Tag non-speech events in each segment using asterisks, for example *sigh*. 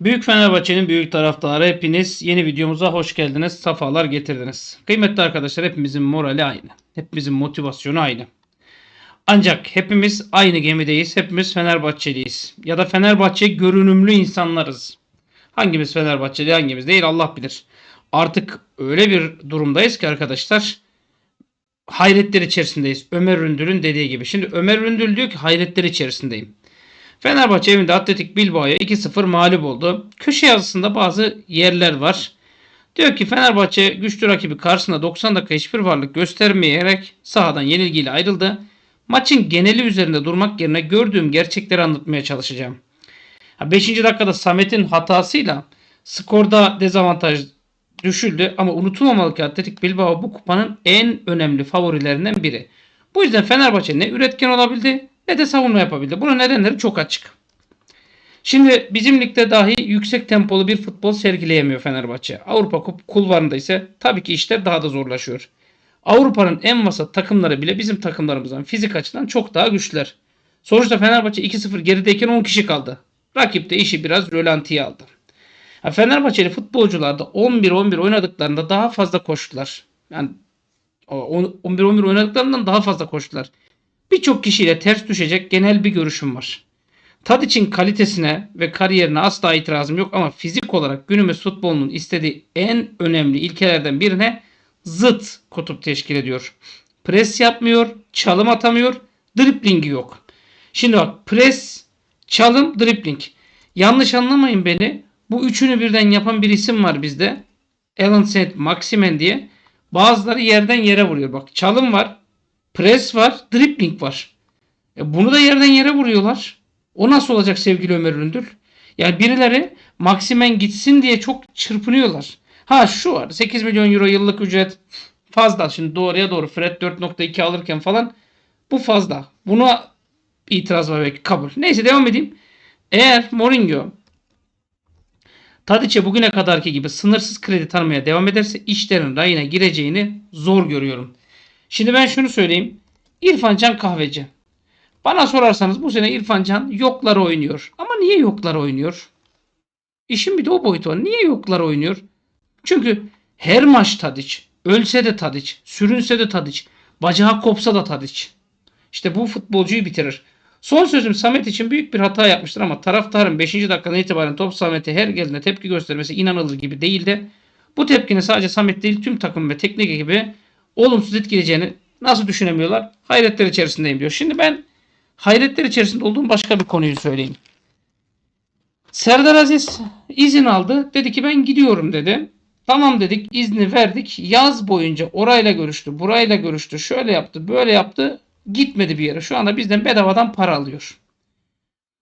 Büyük Fenerbahçe'nin büyük taraftarı hepiniz yeni videomuza hoş geldiniz. Safalar getirdiniz. Kıymetli arkadaşlar hepimizin morali aynı. Hepimizin motivasyonu aynı. Ancak hepimiz aynı gemideyiz. Hepimiz Fenerbahçeliyiz. Ya da Fenerbahçe görünümlü insanlarız. Hangimiz Fenerbahçeli hangimiz değil Allah bilir. Artık öyle bir durumdayız ki arkadaşlar hayretler içerisindeyiz. Ömer Ründül'ün dediği gibi. Şimdi Ömer Ründül diyor ki hayretler içerisindeyim. Fenerbahçe evinde Atletik Bilbao'ya 2-0 mağlup oldu. Köşe yazısında bazı yerler var. Diyor ki Fenerbahçe güçlü rakibi karşısında 90 dakika hiçbir varlık göstermeyerek sahadan yenilgiyle ayrıldı. Maçın geneli üzerinde durmak yerine gördüğüm gerçekleri anlatmaya çalışacağım. 5. dakikada Samet'in hatasıyla skorda dezavantaj düşüldü ama unutulmamalı ki Atletik Bilbao bu kupanın en önemli favorilerinden biri. Bu yüzden Fenerbahçe ne üretken olabildi ne de savunma yapabildi. Bunun nedenleri çok açık. Şimdi bizim ligde dahi yüksek tempolu bir futbol sergileyemiyor Fenerbahçe. Avrupa Kup- kulvarında ise tabii ki işler daha da zorlaşıyor. Avrupa'nın en vasat takımları bile bizim takımlarımızdan fizik açıdan çok daha güçlüler. Sonuçta Fenerbahçe 2-0 gerideyken 10 kişi kaldı. Rakip de işi biraz rölantiye aldı. Ha, Fenerbahçeli futbolcular da 11-11 oynadıklarında daha fazla koştular. Yani o 11-11 oynadıklarından daha fazla koştular. Birçok kişiyle ters düşecek genel bir görüşüm var. Tadic'in kalitesine ve kariyerine asla itirazım yok ama fizik olarak günümüz futbolunun istediği en önemli ilkelerden birine zıt kutup teşkil ediyor. Pres yapmıyor, çalım atamıyor, driplingi yok. Şimdi bak pres, çalım, dripling. Yanlış anlamayın beni. Bu üçünü birden yapan bir isim var bizde. Alan Saint Maximen diye. Bazıları yerden yere vuruyor. Bak çalım var, pres var, dripling var. E bunu da yerden yere vuruyorlar. O nasıl olacak sevgili Ömer Üründül? Yani birileri Maximen gitsin diye çok çırpınıyorlar. Ha şu var 8 milyon euro yıllık ücret fazla. Şimdi doğruya doğru Fred 4.2 alırken falan bu fazla. Buna itiraz var belki kabul. Neyse devam edeyim. Eğer Mourinho Tadic'e bugüne kadarki gibi sınırsız kredi tanımaya devam ederse işlerin rayına gireceğini zor görüyorum. Şimdi ben şunu söyleyeyim. İrfan Can Kahveci. Bana sorarsanız bu sene İrfan Can yoklar oynuyor. Ama niye yoklar oynuyor? İşin bir de o boyutu var. Niye yoklar oynuyor? Çünkü her maç Tadic. Ölse de Tadic. Sürünse de Tadic. Bacağı kopsa da Tadic. İşte bu futbolcuyu bitirir. Son sözüm Samet için büyük bir hata yapmıştır ama taraftarın 5. dakikadan itibaren top Samet'e her geldiğinde tepki göstermesi inanılır gibi değil de bu tepkinin sadece Samet değil tüm takım ve teknik ekibi olumsuz etkileyeceğini nasıl düşünemiyorlar? Hayretler içerisindeyim diyor. Şimdi ben hayretler içerisinde olduğum başka bir konuyu söyleyeyim. Serdar Aziz izin aldı. Dedi ki ben gidiyorum dedi. Tamam dedik izni verdik. Yaz boyunca orayla görüştü, burayla görüştü, şöyle yaptı, böyle yaptı. Gitmedi bir yere. Şu anda bizden bedavadan para alıyor.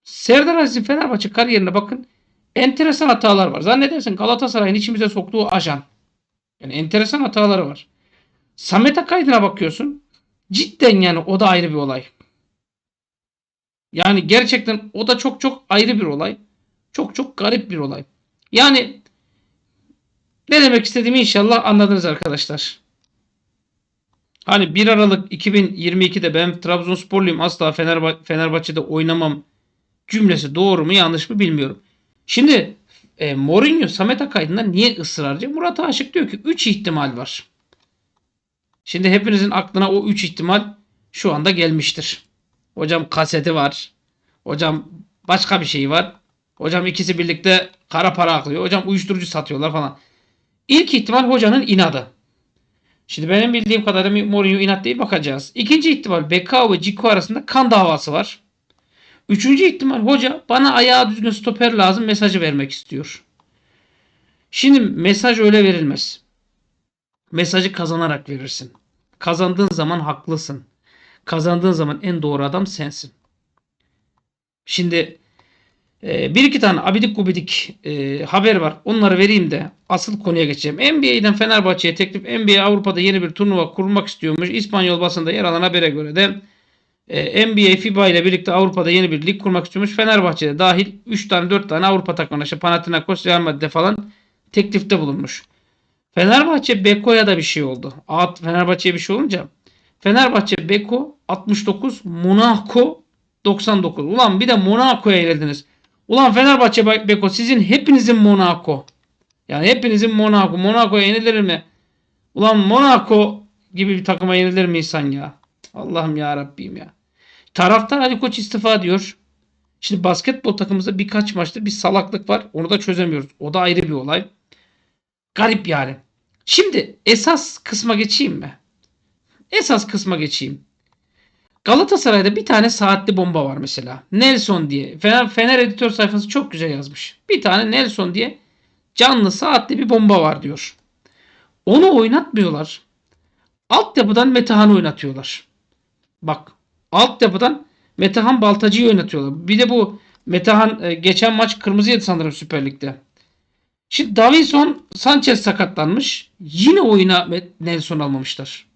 Serdar Aziz'in Fenerbahçe kariyerine bakın. Enteresan hatalar var. Zannedersin Galatasaray'ın içimize soktuğu ajan. Yani enteresan hataları var. Samet Akaydın'a bakıyorsun. Cidden yani o da ayrı bir olay. Yani gerçekten o da çok çok ayrı bir olay. Çok çok garip bir olay. Yani ne demek istediğimi inşallah anladınız arkadaşlar. Hani 1 Aralık 2022'de ben Trabzonsporluyum asla Fenerbah- Fenerbahçe'de oynamam cümlesi doğru mu yanlış mı bilmiyorum. Şimdi e, Mourinho Samet Akaydın'da niye ısrarcı? Murat Aşık diyor ki 3 ihtimal var. Şimdi hepinizin aklına o 3 ihtimal şu anda gelmiştir. Hocam kaseti var. Hocam başka bir şey var. Hocam ikisi birlikte kara para aklıyor. Hocam uyuşturucu satıyorlar falan. İlk ihtimal hocanın inadı. Şimdi benim bildiğim kadarıyla Mourinho inat değil bakacağız. İkinci ihtimal Bekao ve Ciku arasında kan davası var. Üçüncü ihtimal hoca bana ayağı düzgün stoper lazım mesajı vermek istiyor. Şimdi mesaj öyle verilmez. Mesajı kazanarak verirsin. Kazandığın zaman haklısın. Kazandığın zaman en doğru adam sensin. Şimdi e, bir iki tane abidik gubidik e, haber var. Onları vereyim de asıl konuya geçeceğim. NBA'den Fenerbahçe'ye teklif NBA Avrupa'da yeni bir turnuva kurmak istiyormuş. İspanyol basında yer alan habere göre de e, NBA FIBA ile birlikte Avrupa'da yeni bir lig kurmak istiyormuş. Fenerbahçe'de dahil 3 tane 4 tane Avrupa takımına işte Panathinaikos, Real Madrid falan teklifte bulunmuş. Fenerbahçe Beko'ya da bir şey oldu. Fenerbahçe'ye bir şey olunca Fenerbahçe Beko 69 Monaco 99. Ulan bir de Monaco'ya elediniz. Ulan Fenerbahçe Be- Beko sizin hepinizin Monaco. Yani hepinizin Monaco. Monaco'ya yenilir mi? Ulan Monaco gibi bir takıma yenilir mi insan ya? Allah'ım ya Rabbim ya. Taraftar Ali Koç istifa diyor. Şimdi basketbol takımımızda birkaç maçta bir salaklık var. Onu da çözemiyoruz. O da ayrı bir olay. Garip yani. Şimdi esas kısma geçeyim mi? Esas kısma geçeyim. Galatasaray'da bir tane saatli bomba var mesela. Nelson diye. Fener, Fener editör sayfası çok güzel yazmış. Bir tane Nelson diye canlı saatli bir bomba var diyor. Onu oynatmıyorlar. Altyapıdan Metehan'ı oynatıyorlar. Bak altyapıdan Metehan Baltacı'yı oynatıyorlar. Bir de bu Metehan e, geçen maç kırmızı yedi sanırım Süper Lig'de. Şimdi Davinson Sanchez sakatlanmış. Yine oyuna Nelson almamışlar.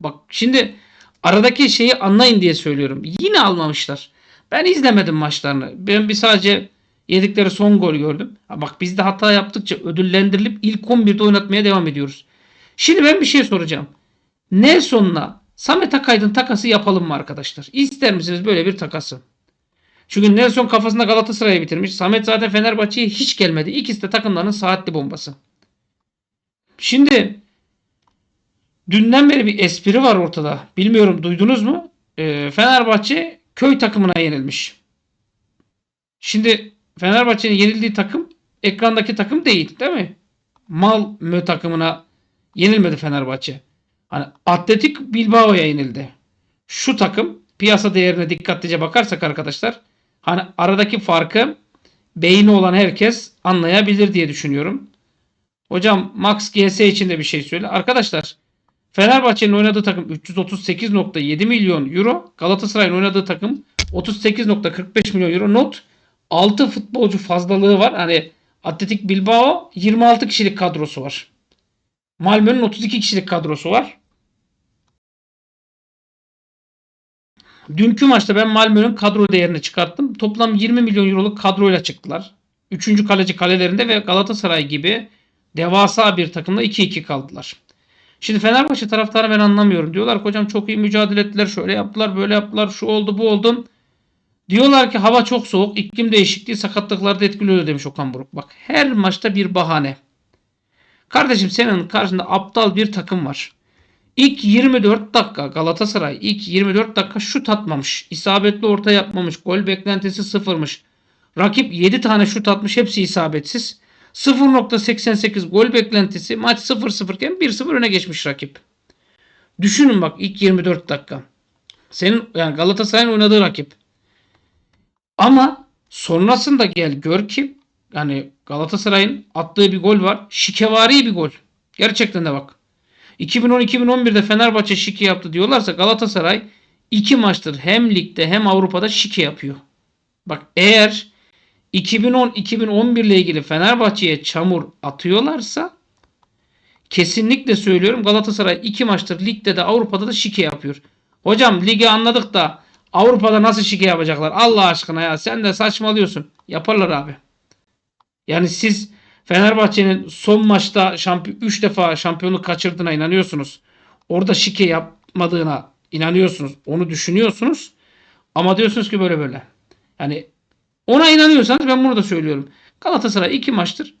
Bak şimdi aradaki şeyi anlayın diye söylüyorum. Yine almamışlar. Ben izlemedim maçlarını. Ben bir sadece yedikleri son gol gördüm. Ha bak biz de hata yaptıkça ödüllendirilip ilk 11'de oynatmaya devam ediyoruz. Şimdi ben bir şey soracağım. Nelson'la Samet Akaydın takası yapalım mı arkadaşlar? İster misiniz böyle bir takası? Çünkü Nelson kafasında Galatasaray'ı bitirmiş. Samet zaten Fenerbahçe'ye hiç gelmedi. İkisi de takımların saatli bombası. Şimdi dünden beri bir espri var ortada. Bilmiyorum duydunuz mu? Ee, Fenerbahçe köy takımına yenilmiş. Şimdi Fenerbahçe'nin yenildiği takım ekrandaki takım değil değil mi? Malmö takımına yenilmedi Fenerbahçe. Hani Atletik Bilbao'ya yenildi. Şu takım piyasa değerine dikkatlice bakarsak arkadaşlar aradaki farkı beyni olan herkes anlayabilir diye düşünüyorum. Hocam Max GS için de bir şey söyle. Arkadaşlar Fenerbahçe'nin oynadığı takım 338.7 milyon euro. Galatasaray'ın oynadığı takım 38.45 milyon euro. Not 6 futbolcu fazlalığı var. Hani Atletik Bilbao 26 kişilik kadrosu var. Malmö'nün 32 kişilik kadrosu var. Dünkü maçta ben Malmö'nün kadro değerini çıkarttım. Toplam 20 milyon euroluk kadroyla çıktılar. Üçüncü kaleci kalelerinde ve Galatasaray gibi devasa bir takımla 2-2 kaldılar. Şimdi Fenerbahçe taraftarı ben anlamıyorum. Diyorlar ki hocam çok iyi mücadele ettiler. Şöyle yaptılar, böyle yaptılar. Şu oldu, bu oldu. Diyorlar ki hava çok soğuk. iklim değişikliği sakatlıklarda etkiliyor demiş Okan Buruk. Bak her maçta bir bahane. Kardeşim senin karşında aptal bir takım var. İlk 24 dakika Galatasaray ilk 24 dakika şut atmamış. İsabetli orta yapmamış. Gol beklentisi sıfırmış. Rakip 7 tane şut atmış. Hepsi isabetsiz. 0.88 gol beklentisi. Maç 0-0 iken 1-0 öne geçmiş rakip. Düşünün bak ilk 24 dakika. Senin yani Galatasaray'ın oynadığı rakip. Ama sonrasında gel gör ki yani Galatasaray'ın attığı bir gol var. Şikevari bir gol. Gerçekten de bak. 2010-2011'de Fenerbahçe şike yaptı diyorlarsa Galatasaray iki maçtır hem ligde hem Avrupa'da şike yapıyor. Bak eğer 2010-2011 ile ilgili Fenerbahçe'ye çamur atıyorlarsa kesinlikle söylüyorum Galatasaray iki maçtır ligde de Avrupa'da da şike yapıyor. Hocam ligi anladık da Avrupa'da nasıl şike yapacaklar? Allah aşkına ya sen de saçmalıyorsun. Yaparlar abi. Yani siz Fenerbahçe'nin son maçta şampiyon 3 defa şampiyonluk kaçırdığına inanıyorsunuz. Orada şike yapmadığına inanıyorsunuz. Onu düşünüyorsunuz. Ama diyorsunuz ki böyle böyle. Yani ona inanıyorsanız ben bunu da söylüyorum. Galatasaray 2 maçtır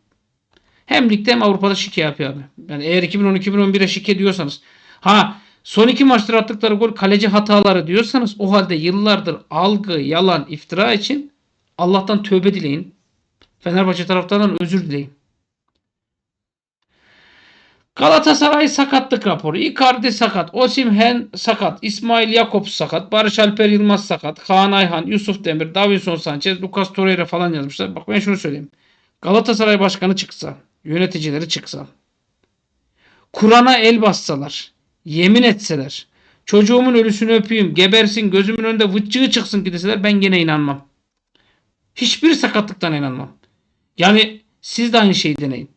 hem ligde hem Avrupa'da şike yapıyor abi. Yani eğer 2010-2011'e şike diyorsanız. Ha son iki maçtır attıkları gol kaleci hataları diyorsanız o halde yıllardır algı, yalan, iftira için Allah'tan tövbe dileyin. Fenerbahçe taraftarından özür dileyin. Galatasaray sakatlık raporu. Icardi sakat. Osimhen sakat. İsmail Jakobs sakat. Barış Alper Yılmaz sakat. Kaan Ayhan, Yusuf Demir, Davinson Sanchez, Lucas Torreira falan yazmışlar. Bak ben şunu söyleyeyim. Galatasaray başkanı çıksa, yöneticileri çıksa, Kur'an'a el bassalar, yemin etseler, çocuğumun ölüsünü öpeyim, gebersin, gözümün önünde vıcığı çıksın deseler ben gene inanmam. Hiçbir sakatlıktan inanmam. Yani siz de aynı şeyi deneyin.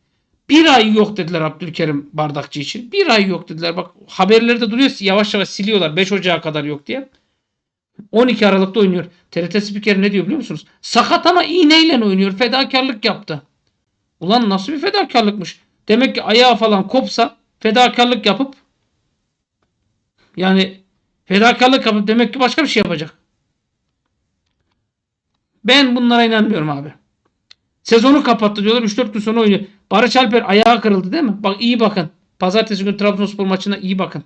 Bir ay yok dediler Abdülkerim Bardakçı için. Bir ay yok dediler. Bak haberlerde duruyor yavaş yavaş siliyorlar. 5 Ocağı kadar yok diye. 12 Aralık'ta oynuyor. TRT spikeri ne diyor biliyor musunuz? Sakat ama iğneyle oynuyor. Fedakarlık yaptı. Ulan nasıl bir fedakarlıkmış? Demek ki ayağı falan kopsa fedakarlık yapıp yani fedakarlık yapıp demek ki başka bir şey yapacak. Ben bunlara inanmıyorum abi. Sezonu kapattı diyorlar. 3-4 gün sonra oynuyor. Barış Alper ayağı kırıldı değil mi? Bak iyi bakın. Pazartesi günü Trabzonspor maçına iyi bakın.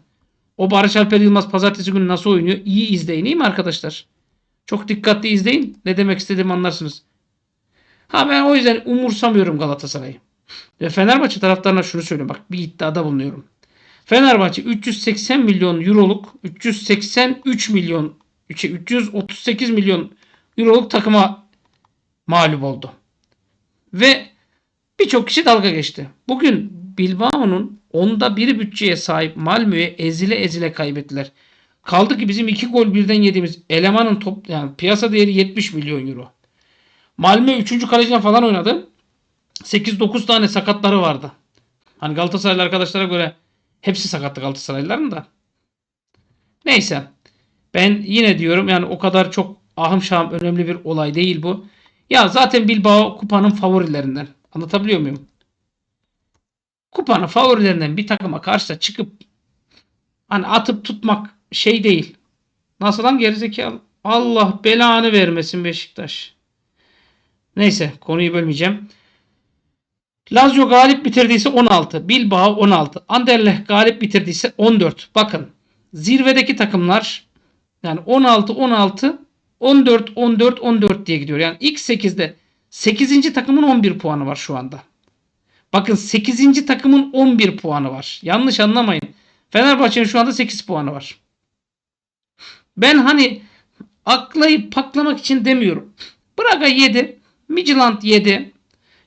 O Barış Alper Yılmaz pazartesi günü nasıl oynuyor? İyi izleyin iyi mi arkadaşlar? Çok dikkatli izleyin. Ne demek istediğimi anlarsınız. Ha ben o yüzden umursamıyorum Galatasaray'ı. Ve Fenerbahçe taraftarına şunu söylüyorum. Bak bir iddiada bulunuyorum. Fenerbahçe 380 milyon euroluk 383 milyon şey, 338 milyon euroluk takıma mağlup oldu. Ve birçok kişi dalga geçti. Bugün Bilbao'nun onda biri bütçeye sahip Malmö'ye ezile ezile kaybettiler. Kaldı ki bizim iki gol birden yediğimiz elemanın top yani piyasa değeri 70 milyon euro. Malmö 3. kalecine falan oynadı. 8-9 tane sakatları vardı. Hani Galatasaraylı arkadaşlara göre hepsi sakattı Galatasaraylıların da. Neyse. Ben yine diyorum yani o kadar çok ahım şahım önemli bir olay değil bu. Ya zaten Bilbao kupanın favorilerinden. Anlatabiliyor muyum? Kupanın favorilerinden bir takıma karşı çıkıp hani atıp tutmak şey değil. Nasıl lan gerizekalı? Allah belanı vermesin Beşiktaş. Neyse konuyu bölmeyeceğim. Lazio galip bitirdiyse 16. Bilbao 16. Anderlecht galip bitirdiyse 14. Bakın zirvedeki takımlar yani 16 16 14 14 14 diye gidiyor. Yani ilk 8'de 8. takımın 11 puanı var şu anda. Bakın 8. takımın 11 puanı var. Yanlış anlamayın. Fenerbahçe'nin şu anda 8 puanı var. Ben hani aklayıp paklamak için demiyorum. Braga 7, Midtjylland 7,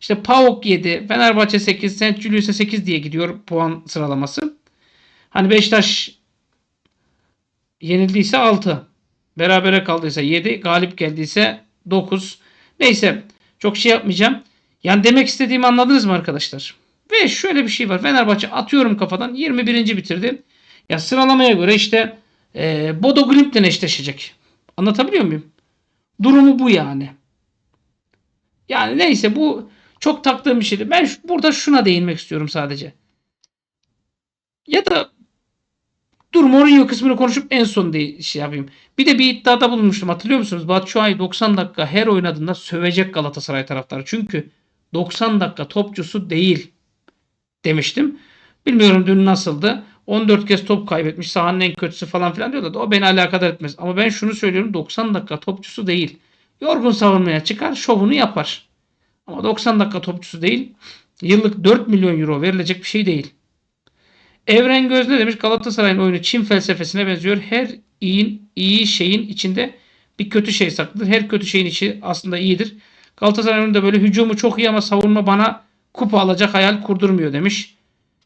işte PAOK 7, Fenerbahçe 8, St. Julius'a 8 diye gidiyor puan sıralaması. Hani Beşiktaş yenildiyse 6, berabere kaldıysa 7, galip geldiyse 9. Neyse çok şey yapmayacağım. Yani demek istediğimi anladınız mı arkadaşlar? Ve şöyle bir şey var. Fenerbahçe atıyorum kafadan 21. bitirdi. Ya sıralamaya göre işte e, Bodo Glimt'le eşleşecek. Anlatabiliyor muyum? Durumu bu yani. Yani neyse bu çok taktığım bir şeydi. Ben burada şuna değinmek istiyorum sadece. Ya da dur Mourinho kısmını konuşup en son de şey yapayım. Bir de bir iddiada bulunmuştum hatırlıyor musunuz? Batshuayi 90 dakika her oynadığında sövecek Galatasaray taraftarı. Çünkü 90 dakika topçusu değil demiştim. Bilmiyorum dün nasıldı. 14 kez top kaybetmiş. Sahanın en kötüsü falan filan diyorlar. O beni alakadar etmez. Ama ben şunu söylüyorum. 90 dakika topçusu değil. Yorgun savunmaya çıkar. Şovunu yapar. Ama 90 dakika topçusu değil. Yıllık 4 milyon euro verilecek bir şey değil. Evren Gözde demiş Galatasaray'ın oyunu Çin felsefesine benziyor. Her iyi, iyi şeyin içinde bir kötü şey saklıdır. Her kötü şeyin içi aslında iyidir. Galatasaray'ın da böyle hücumu çok iyi ama savunma bana kupa alacak hayal kurdurmuyor demiş.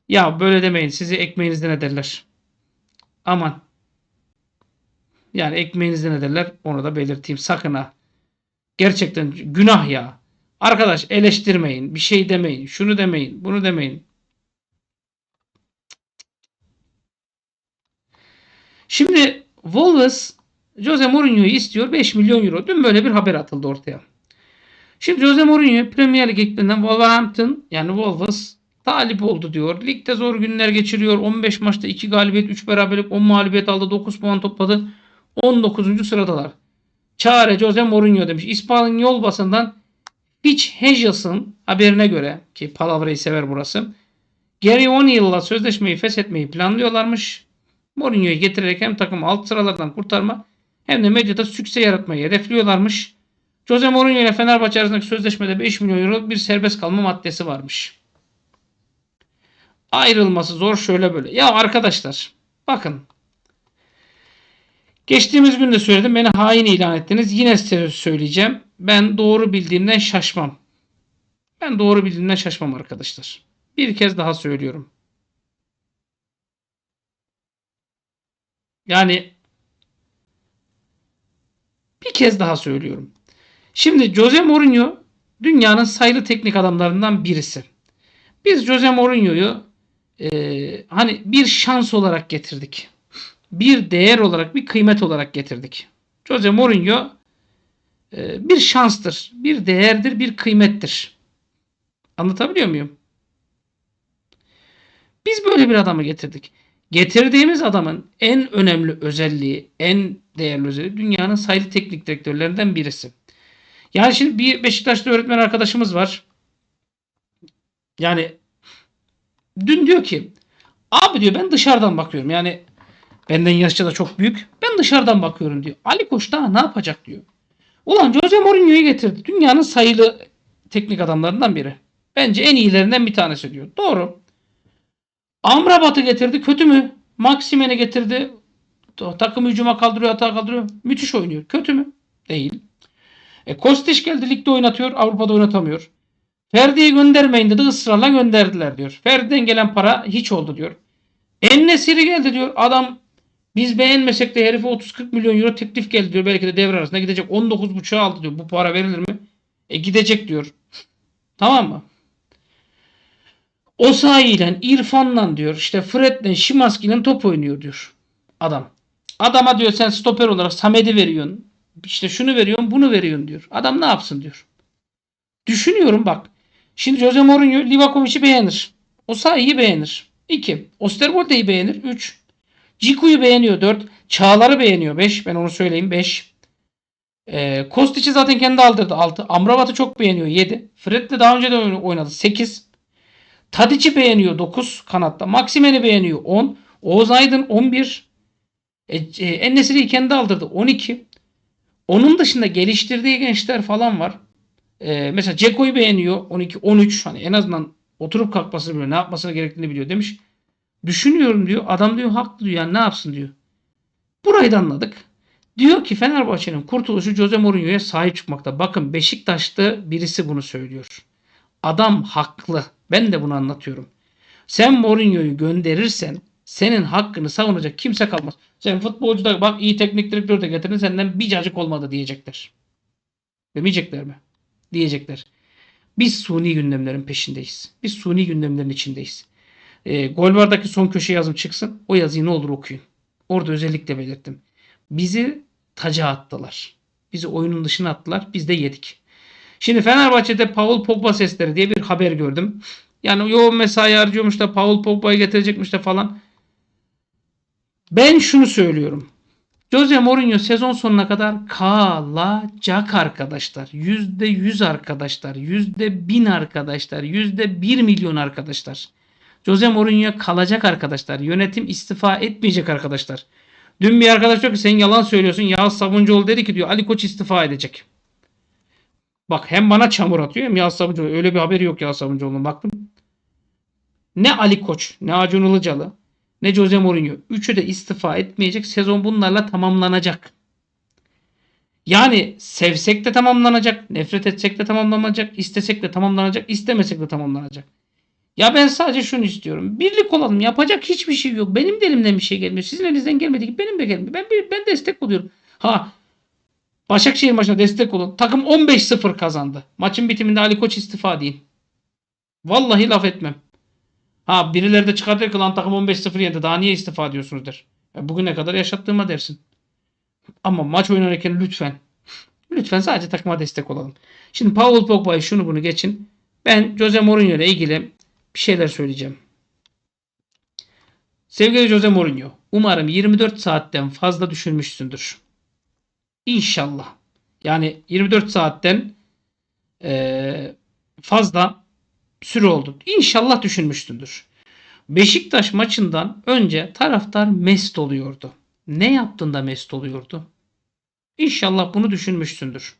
Ya böyle demeyin. Sizi ekmeğinizden ederler. Aman. Yani ekmeğinizden ederler. Onu da belirteyim. Sakın ha. Gerçekten günah ya. Arkadaş eleştirmeyin. Bir şey demeyin. Şunu demeyin. Bunu demeyin. Şimdi Wolves Jose Mourinho'yu istiyor 5 milyon euro. Dün böyle bir haber atıldı ortaya. Şimdi Jose Mourinho Premier Lig ekiplerinden Wolverhampton yani Wolves talip oldu diyor. Ligde zor günler geçiriyor. 15 maçta 2 galibiyet, 3 beraberlik, 10 mağlubiyet aldı. 9 puan topladı. 19. sıradalar. Çare Jose Mourinho demiş. İspanyol basından Fitch Hedges'ın haberine göre ki palavrayı sever burası. Gary O'Neill'la sözleşmeyi feshetmeyi planlıyorlarmış. Mourinho'yu getirerek hem takımı alt sıralardan kurtarma hem de medyada sükse yaratmayı hedefliyorlarmış. Jose Mourinho ile Fenerbahçe arasındaki sözleşmede 5 milyon euro bir serbest kalma maddesi varmış. Ayrılması zor şöyle böyle. Ya arkadaşlar bakın. Geçtiğimiz gün de söyledim. Beni hain ilan ettiniz. Yine size söyleyeceğim. Ben doğru bildiğimden şaşmam. Ben doğru bildiğimden şaşmam arkadaşlar. Bir kez daha söylüyorum. Yani bir kez daha söylüyorum. Şimdi Jose Mourinho dünyanın sayılı teknik adamlarından birisi. Biz Jose Mourinho'yu e, hani bir şans olarak getirdik. Bir değer olarak, bir kıymet olarak getirdik. Jose Mourinho e, bir şanstır, bir değerdir, bir kıymettir. Anlatabiliyor muyum? Biz böyle bir adamı getirdik. Getirdiğimiz adamın en önemli özelliği, en değerli özelliği dünyanın sayılı teknik direktörlerinden birisi. Yani şimdi bir Beşiktaşlı öğretmen arkadaşımız var. Yani dün diyor ki abi diyor ben dışarıdan bakıyorum. Yani benden yaşça da çok büyük. Ben dışarıdan bakıyorum diyor. Ali Koç daha ne yapacak diyor. Ulan Jose Mourinho'yu getirdi. Dünyanın sayılı teknik adamlarından biri. Bence en iyilerinden bir tanesi diyor. Doğru. Amrabat'ı getirdi. Kötü mü? Maximen'i getirdi. Takım hücuma kaldırıyor, hata kaldırıyor. Müthiş oynuyor. Kötü mü? Değil. E Kostić geldi ligde oynatıyor. Avrupa'da oynatamıyor. Ferdi'yi göndermeyin dedi. ısrarla gönderdiler diyor. Ferdi'den gelen para hiç oldu diyor. Ennesiri geldi diyor. Adam biz beğenmesek de herife 30-40 milyon euro teklif geldi diyor. Belki de devre arasında gidecek. 19.5'a aldı diyor. Bu para verilir mi? E gidecek diyor. Tamam mı? Osayi ile İrfan'la diyor. işte Fred'le Şimanski'yle top oynuyor diyor. Adam. Adama diyor sen stoper olarak Samet'i veriyorsun. İşte şunu veriyorsun bunu veriyorsun diyor. Adam ne yapsın diyor. Düşünüyorum bak. Şimdi Jose Mourinho Livakovic'i beğenir. Osayi'yi beğenir. 2. Osterwolde'yi beğenir. 3. Ciku'yu beğeniyor 4. Çağlar'ı beğeniyor 5. Ben onu söyleyeyim 5. Ee, Kostic'i zaten kendi aldırdı 6. Amrabat'ı çok beğeniyor 7. Fred de daha önce de oynadı 8. Tadic'i beğeniyor 9 kanatta. Maximen'i beğeniyor 10. Oğuz Aydın 11. E, e, Ennesiri'yi kendi aldırdı 12. Onun dışında geliştirdiği gençler falan var. E, mesela Ceko'yu beğeniyor 12 13 hani en azından oturup kalkmasını biliyor. Ne yapmasını gerektiğini biliyor demiş. Düşünüyorum diyor. Adam diyor haklı diyor. Yani ne yapsın diyor. Burayı da anladık. Diyor ki Fenerbahçe'nin kurtuluşu Jose Mourinho'ya sahip çıkmakta. Bakın Beşiktaş'ta birisi bunu söylüyor. Adam haklı. Ben de bunu anlatıyorum. Sen Mourinho'yu gönderirsen senin hakkını savunacak kimse kalmaz. Sen futbolcu da bak iyi teknik direktör de getirdin senden bir cacık olmadı diyecekler. Demeyecekler mi? Diyecekler. Biz suni gündemlerin peşindeyiz. Biz suni gündemlerin içindeyiz. E, Golvar'daki son köşe yazım çıksın. O yazıyı ne olur okuyun. Orada özellikle belirttim. Bizi taca attılar. Bizi oyunun dışına attılar. Biz de yedik. Şimdi Fenerbahçe'de Paul Pogba sesleri diye bir haber gördüm. Yani yoğun mesai harcıyormuş da Paul Pogba'yı getirecekmiş de falan. Ben şunu söylüyorum. Jose Mourinho sezon sonuna kadar kalacak arkadaşlar. %100 arkadaşlar. %1000 arkadaşlar. %1 milyon arkadaşlar. Jose Mourinho kalacak arkadaşlar. Yönetim istifa etmeyecek arkadaşlar. Dün bir arkadaş diyor ki sen yalan söylüyorsun. Yağız Sabuncuoğlu dedi ki diyor Ali Koç istifa edecek. Bak hem bana çamur atıyor hem Yağız Sabuncuoğlu. Öyle bir haberi yok Yağız Sabuncuoğlu'nun baktım. Ne Ali Koç ne Acun Ilıcalı ne Jose Mourinho. Üçü de istifa etmeyecek. Sezon bunlarla tamamlanacak. Yani sevsek de tamamlanacak. Nefret etsek de tamamlanacak. istesek de tamamlanacak. istemesek de tamamlanacak. Ya ben sadece şunu istiyorum. Birlik olalım. Yapacak hiçbir şey yok. Benim de elimden bir şey gelmiyor. Sizin elinizden gelmediği gibi benim de gelmiyor. Ben, ben destek oluyorum. Ha Başakşehir maçına destek olun. Takım 15-0 kazandı. Maçın bitiminde Ali Koç istifa deyin. Vallahi laf etmem. Ha birileri de çıkar der ki lan takım 15-0 yendi. Daha niye istifa diyorsunuz der. Ya bugüne kadar yaşattığıma dersin. Ama maç oynarken lütfen. *laughs* Lütfen sadece takıma destek olalım. Şimdi Paul Pogba'yı şunu bunu geçin. Ben Jose Mourinho ile ilgili bir şeyler söyleyeceğim. Sevgili Jose Mourinho, umarım 24 saatten fazla düşünmüşsündür. İnşallah. Yani 24 saatten e, fazla süre oldu. İnşallah düşünmüşsündür. Beşiktaş maçından önce taraftar mest oluyordu. Ne yaptığında mest oluyordu? İnşallah bunu düşünmüşsündür.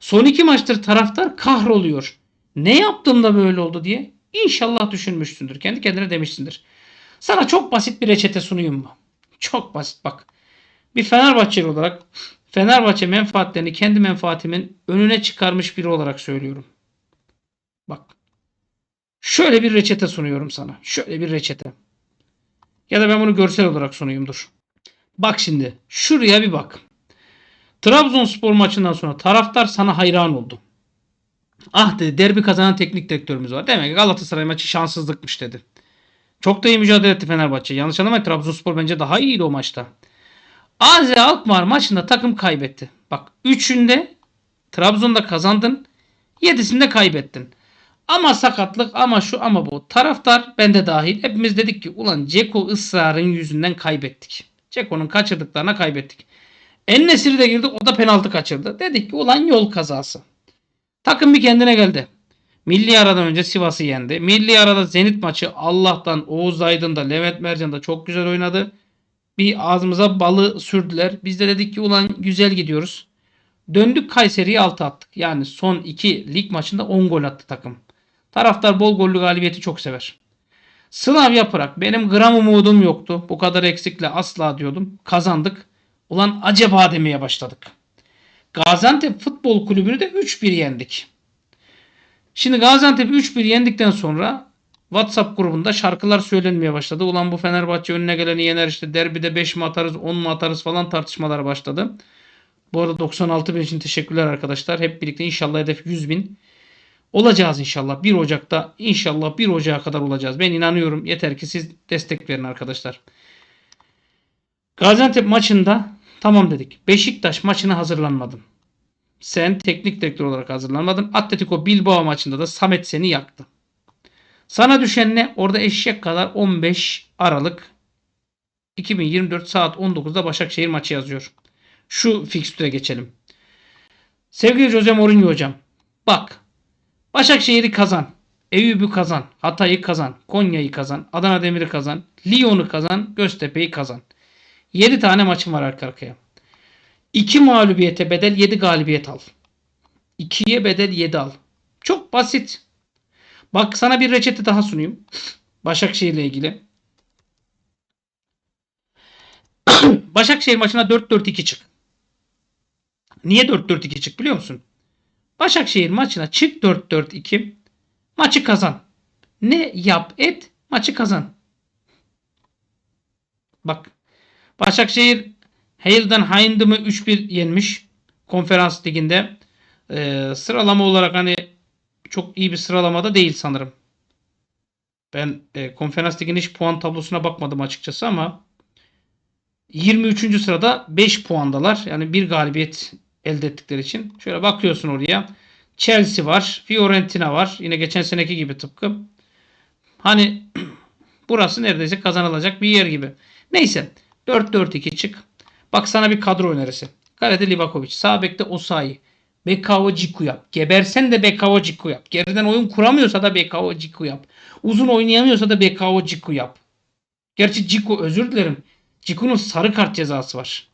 Son iki maçtır taraftar kahroluyor. Ne yaptığımda böyle oldu diye İnşallah düşünmüşsündür. Kendi kendine demişsindir. Sana çok basit bir reçete sunayım mı? Çok basit bak. Bir Fenerbahçeli olarak Fenerbahçe menfaatlerini kendi menfaatimin önüne çıkarmış biri olarak söylüyorum. Bak. Şöyle bir reçete sunuyorum sana. Şöyle bir reçete. Ya da ben bunu görsel olarak sunayım dur. Bak şimdi. Şuraya bir bak. Trabzonspor maçından sonra taraftar sana hayran oldu. Ah dedi derbi kazanan teknik direktörümüz var. Demek ki Galatasaray maçı şanssızlıkmış dedi. Çok da iyi mücadele etti Fenerbahçe. Yanlış anlamayın Trabzonspor bence daha iyiydi o maçta. AZ Alkmaar maçında takım kaybetti. Bak 3'ünde Trabzon'da kazandın. 7'sinde kaybettin. Ama sakatlık ama şu ama bu. Taraftar bende dahil. Hepimiz dedik ki ulan Ceko ısrarın yüzünden kaybettik. Ceko'nun kaçırdıklarına kaybettik. Ennesiri de girdi. O da penaltı kaçırdı. Dedik ki ulan yol kazası. Takım bir kendine geldi. Milli aradan önce Sivas'ı yendi. Milli arada Zenit maçı Allah'tan Oğuz Aydın da Levent Mercan da çok güzel oynadı. Bir ağzımıza balı sürdüler. Biz de dedik ki ulan güzel gidiyoruz. Döndük Kayseri'ye 6 attık. Yani son 2 lig maçında 10 gol attı takım. Taraftar bol gollü galibiyeti çok sever. Sınav yaparak benim gram umudum yoktu. Bu kadar eksikle asla diyordum. Kazandık. Ulan acaba demeye başladık. Gaziantep Futbol Kulübü'nü de 3-1 yendik. Şimdi Gaziantep'i 3-1 yendikten sonra WhatsApp grubunda şarkılar söylenmeye başladı. Ulan bu Fenerbahçe önüne geleni yener işte derbide 5 mi atarız 10 mu atarız falan tartışmalar başladı. Bu arada 96 bin için teşekkürler arkadaşlar. Hep birlikte inşallah hedef 100 bin. Olacağız inşallah. 1 Ocak'ta inşallah 1 Ocak'a kadar olacağız. Ben inanıyorum. Yeter ki siz destek verin arkadaşlar. Gaziantep maçında tamam dedik. Beşiktaş maçına hazırlanmadım. Sen teknik direktör olarak hazırlanmadın. Atletico Bilbao maçında da Samet seni yaktı. Sana düşen ne? Orada eşek kadar 15 Aralık 2024 saat 19'da Başakşehir maçı yazıyor. Şu fikstüre geçelim. Sevgili Jose Mourinho hocam. Bak. Başakşehir'i kazan. Eyüp'ü kazan. Hatay'ı kazan. Konya'yı kazan. Adana Demir'i kazan. Lyon'u kazan. Göztepe'yi kazan. 7 tane maçım var arka arkaya. 2 mağlubiyete bedel 7 galibiyet al. 2'ye bedel 7 al. Çok basit. Bak sana bir reçete daha sunayım. Başakşehir ile ilgili. *coughs* Başakşehir maçına 4-4-2 çık. Niye 4-4-2 çık biliyor musun? Başakşehir maçına çık 4-4-2. Maçı kazan. Ne yap et maçı kazan. Bak. Başakşehir Heidenheim'ı 3-1 yenmiş. Konferans liginde. Ee, sıralama olarak hani çok iyi bir sıralamada değil sanırım. Ben e, konferans liginin hiç puan tablosuna bakmadım açıkçası ama 23. sırada 5 puandalar. Yani bir galibiyet elde ettikleri için. Şöyle bakıyorsun oraya. Chelsea var. Fiorentina var. Yine geçen seneki gibi tıpkı. Hani *clears throat* burası neredeyse kazanılacak bir yer gibi. Neyse. 4-4-2 çık. Bak sana bir kadro önerisi. Kalede Livakovic. Sağ bekte Osayi. Bekao Ciku yap. Gebersen de Bekao Ciku yap. Geriden oyun kuramıyorsa da Bekao Ciku yap. Uzun oynayamıyorsa da Bekao Ciku yap. Gerçi Ciku özür dilerim. Ciku'nun sarı kart cezası var.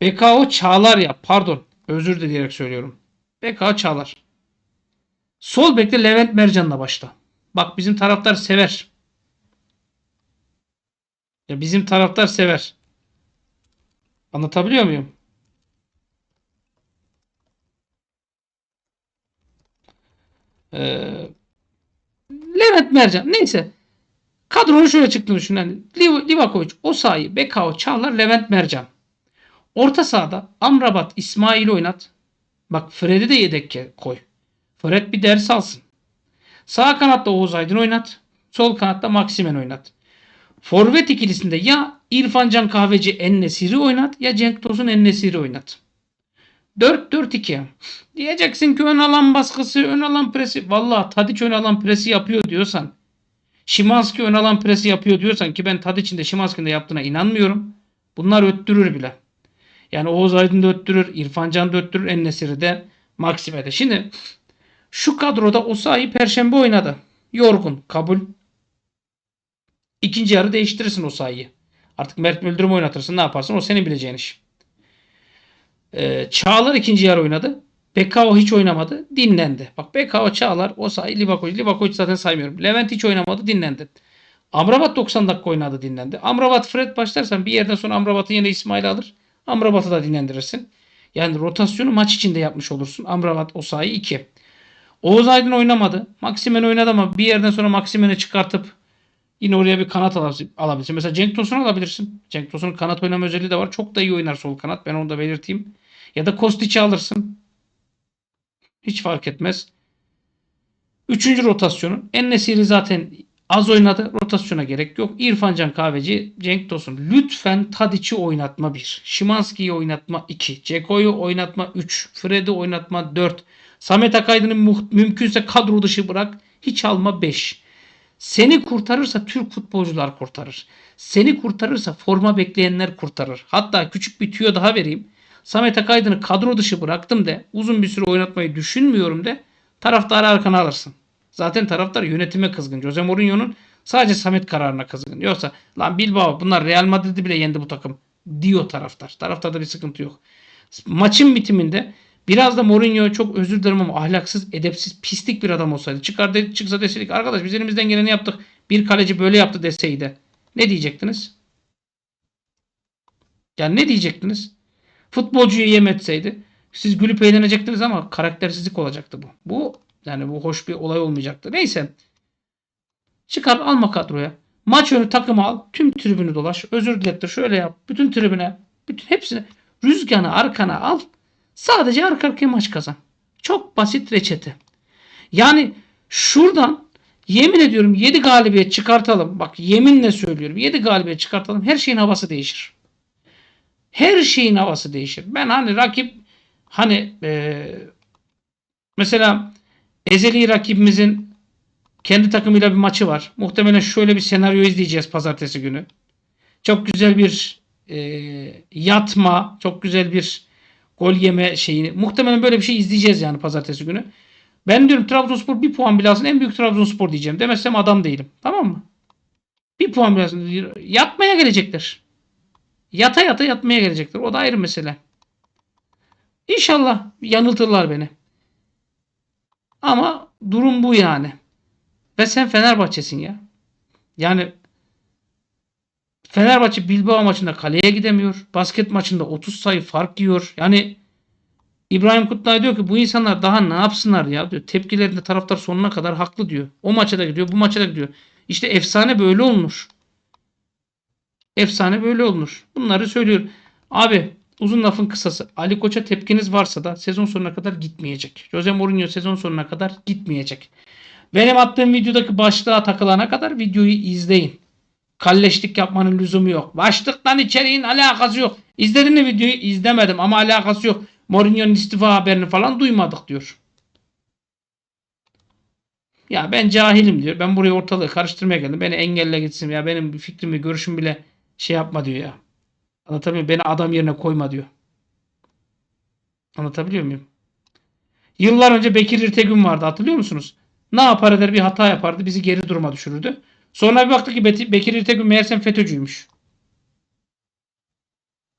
Bekao Çağlar yap. Pardon. Özür dileyerek söylüyorum. Bekao Çağlar. Sol bekte Levent Mercan'la başla. Bak bizim taraftar sever. Ya bizim taraftar sever. Anlatabiliyor muyum? Ee, Levent Mercan. Neyse. Kadronun şöyle çıktığını düşün. Yani Liv- Livakovic, Osayi, Bekao, Çağlar, Levent Mercan. Orta sahada Amrabat, İsmail oynat. Bak Fred'i de yedekke koy. Fred bir ders alsın. Sağ kanatta Oğuz Aydın oynat. Sol kanatta Maksimen oynat. Forvet ikilisinde ya İrfan Can Kahveci Ennesiri oynat ya Cenk Tosun Ennesiri oynat. 4-4-2. Diyeceksin ki ön alan baskısı, ön alan presi. Valla Tadiç ön alan presi yapıyor diyorsan. Şimanski ön alan presi yapıyor diyorsan ki ben Tadiç'in de Şimanski'nin de yaptığına inanmıyorum. Bunlar öttürür bile. Yani Oğuz Aydın da öttürür, İrfan Can da öttürür, Ennesiri de Maksime de. Şimdi şu kadroda Osayi Perşembe oynadı. Yorgun. Kabul. İkinci yarı değiştirirsin Osayi'yi. Artık Mert Müldürüm oynatırsın. Ne yaparsın? O senin bileceğin iş. Ee, Çağlar ikinci yarı oynadı. Bekao hiç oynamadı. Dinlendi. Bak Bekao, Çağlar, Osayi, Livakovic. Livakovic zaten saymıyorum. Levent hiç oynamadı. Dinlendi. Amrabat 90 dakika oynadı. Dinlendi. Amrabat Fred başlarsan bir yerden sonra Amrabat'ın yerine İsmail alır. Amrabat'ı da dinlendirirsin. Yani rotasyonu maç içinde yapmış olursun. Amrabat, Osayi 2. Oğuz Aydın oynamadı. Maksimen oynadı ama bir yerden sonra Maksimen'i çıkartıp yine oraya bir kanat alabilirsin. Mesela Cenk Tosun'u alabilirsin. Cenk Tosun'un kanat oynama özelliği de var. Çok da iyi oynar sol kanat. Ben onu da belirteyim. Ya da Kostic'i alırsın. Hiç fark etmez. Üçüncü rotasyonun. Ennesiri zaten az oynadı. Rotasyona gerek yok. İrfan Can Kahveci, Cenk Tosun. Lütfen Tadiç'i oynatma 1. Şimanski'yi oynatma 2. Ceko'yu oynatma 3. Fred'i oynatma 4. Samet Akaydın'ı mümkünse kadro dışı bırak. Hiç alma 5. Seni kurtarırsa Türk futbolcular kurtarır. Seni kurtarırsa forma bekleyenler kurtarır. Hatta küçük bir tüyo daha vereyim. Samet Akaydın'ı kadro dışı bıraktım de uzun bir süre oynatmayı düşünmüyorum de taraftarı arkana alırsın. Zaten taraftar yönetime kızgın. Jose Mourinho'nun sadece Samet kararına kızgın. Yoksa lan Bilbao bunlar Real Madrid'i bile yendi bu takım diyor taraftar. Taraftarda bir sıkıntı yok. Maçın bitiminde biraz da Mourinho çok özür dilerim ama ahlaksız, edepsiz, pislik bir adam olsaydı. Çıkar de, çıksa deseydik arkadaş biz elimizden geleni yaptık. Bir kaleci böyle yaptı deseydi. Ne diyecektiniz? Yani ne diyecektiniz? Futbolcuyu yem etseydi siz gülüp eğlenecektiniz ama karaktersizlik olacaktı bu. Bu yani bu hoş bir olay olmayacaktı. Neyse. Çıkar alma kadroya. Maç önü takımı al. Tüm tribünü dolaş. Özür dilettir. Şöyle yap. Bütün tribüne. Bütün hepsini. Rüzganı arkana al. Sadece arka arkaya maç kazan. Çok basit reçete. Yani şuradan yemin ediyorum 7 galibiyet çıkartalım. Bak yeminle söylüyorum. 7 galibiyet çıkartalım. Her şeyin havası değişir. Her şeyin havası değişir. Ben hani rakip hani eee, mesela ezeli rakibimizin kendi takımıyla bir maçı var. Muhtemelen şöyle bir senaryo izleyeceğiz pazartesi günü. Çok güzel bir eee, yatma, çok güzel bir gol yeme şeyini. Muhtemelen böyle bir şey izleyeceğiz yani pazartesi günü. Ben diyorum Trabzonspor bir puan bile alsın en büyük Trabzonspor diyeceğim. Demezsem adam değilim. Tamam mı? Bir puan bile alsın. Yatmaya gelecekler. Yata yata yatmaya gelecekler. O da ayrı mesele. İnşallah yanıltırlar beni. Ama durum bu yani. Ve sen Fenerbahçe'sin ya. Yani Fenerbahçe Bilbao maçında kaleye gidemiyor. Basket maçında 30 sayı fark yiyor. Yani İbrahim Kutlay diyor ki bu insanlar daha ne yapsınlar ya diyor. Tepkilerinde taraftar sonuna kadar haklı diyor. O maça da gidiyor, bu maça da gidiyor. İşte efsane böyle olmuş. Efsane böyle olmuş. Bunları söylüyorum. Abi uzun lafın kısası. Ali Koç'a tepkiniz varsa da sezon sonuna kadar gitmeyecek. Jose Mourinho sezon sonuna kadar gitmeyecek. Benim attığım videodaki başlığa takılana kadar videoyu izleyin. Kalleşlik yapmanın lüzumu yok. Başlıktan içeriğin alakası yok. İzledin mi videoyu? İzlemedim ama alakası yok. Mourinho'nun istifa haberini falan duymadık diyor. Ya ben cahilim diyor. Ben buraya ortalığı karıştırmaya geldim. Beni engelle gitsin ya. Benim fikrimi, görüşüm bile şey yapma diyor ya. Anlatabiliyor muyum? Beni adam yerine koyma diyor. Anlatabiliyor muyum? Yıllar önce Bekir İrtegün vardı hatırlıyor musunuz? Ne yapar eder bir hata yapardı bizi geri duruma düşürürdü. Sonra bir baktık ki Bekir İrtegün meğersem FETÖ'cüymüş.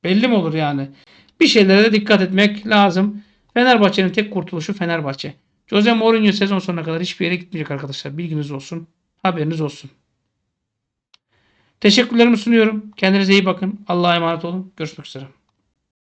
Belli mi olur yani? Bir şeylere dikkat etmek lazım. Fenerbahçe'nin tek kurtuluşu Fenerbahçe. Jose Mourinho sezon sonuna kadar hiçbir yere gitmeyecek arkadaşlar. Bilginiz olsun. Haberiniz olsun. Teşekkürlerimi sunuyorum. Kendinize iyi bakın. Allah'a emanet olun. Görüşmek üzere.